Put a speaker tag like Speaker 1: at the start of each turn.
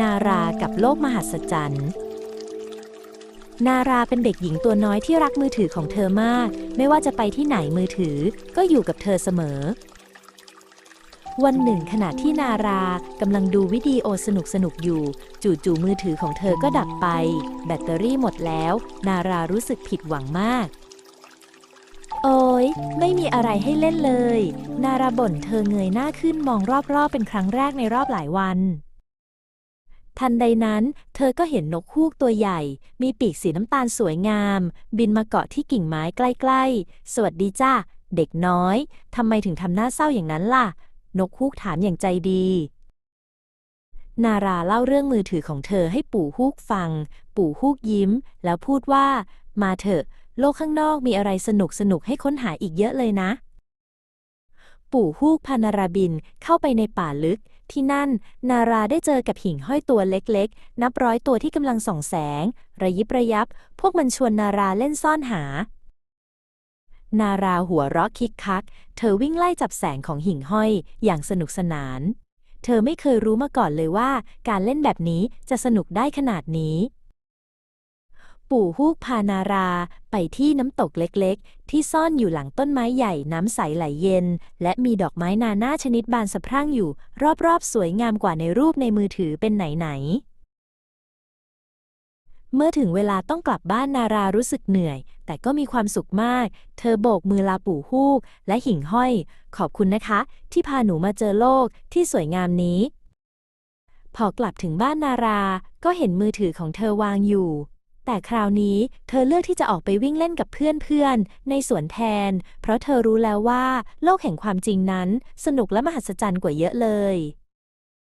Speaker 1: นารากับโลกมหัศจรรย์ นาราเป็นเด็กหญิงตัวน้อยที่รักมือถือของเธอมาก ไม่ว่าจะไปที่ไหนมือถือก็อยู่กับเธอเสมอ วันหนึ่งขณะที่นารากำลังดูวิดีโอสนุกๆอยู่ จู่ๆมือถือของเธอก็ดับไป แบตเตอรี่หมดแล้ว นารารู้สึกผิดหวังมากโอ้ยไม่มีอะไรให้เล่นเลย นาราบ่นเธอเงยหน้าขึ้นมองรอบๆ เป็นครั้งแรกในรอบหลายวัน ทันใดนั้น เธอก็เห็นนกฮูกตัวใหญ่ มีปีกสีน้ำตาลสวยงาม บินมาเกาะที่กิ่งไม้ใกล้ๆ สวัสดีจ้าเด็กน้อย ทำไมถึงทำหน้าเศร้าอย่างนั้นล่ะ นกฮูกถามอย่างใจดี นาราเล่าเรื่องมือถือของเธอให้ปู่ฮูกฟัง ปู่ฮูกยิ้ม แล้วพูดว่า มาเถอะ โลกข้างนอกมีอะไรสนุกสนุกให้ค้นหาอีกเยอะเลยนะ ปู่ฮูกพานาราบินเข้าไปในป่าลึก ที่นั่น นาราได้เจอกับหิ่งห้อยตัวเล็กๆ นับร้อยตัวที่กำลังส่องแสง ระยิบระยับ พวกมันชวนนาราเล่นซ่อนหา นาราหัวเราะคิกคัก เธอวิ่งไล่จับแสงของหิ่งห้อยอย่างสนุกสนาน เธอไม่เคยรู้มาก่อนเลยว่า การเล่นแบบนี้จะสนุกได้ขนาดนี้ ปู่ฮูกพานารา ไปที่น้ำตกเล็กๆ ที่ซ่อนอยู่หลังต้นไม้ใหญ่น้ำใสไหลเย็น และมีดอกไม้นานาชนิดบานสะพรั่งอยู่ รอบๆ สวยงามกว่าในรูปในมือถือเป็นไหนๆ เมื่อถึงเวลาต้องกลับบ้านนารารู้สึกเหนื่อย แต่ก็มีความสุขมาก เธอโบกมือลาปู่ฮูก และหิ่งห้อย ขอบคุณนะคะ ที่พาหนูมาเจอโลกที่สวยงามนี้ พอกลับถึงบ้านนารา ก็เห็นมือถือของเธอวางอยู่ แต่คราวนี้เธอเลือกที่จะออกไปวิ่งเล่นกับเพื่อนๆ ในสวนแทน เพราะเธอรู้แล้วว่า โลกแห่งความจริงนั้น สนุกและมหัศจรรย์กว่าเยอะเลย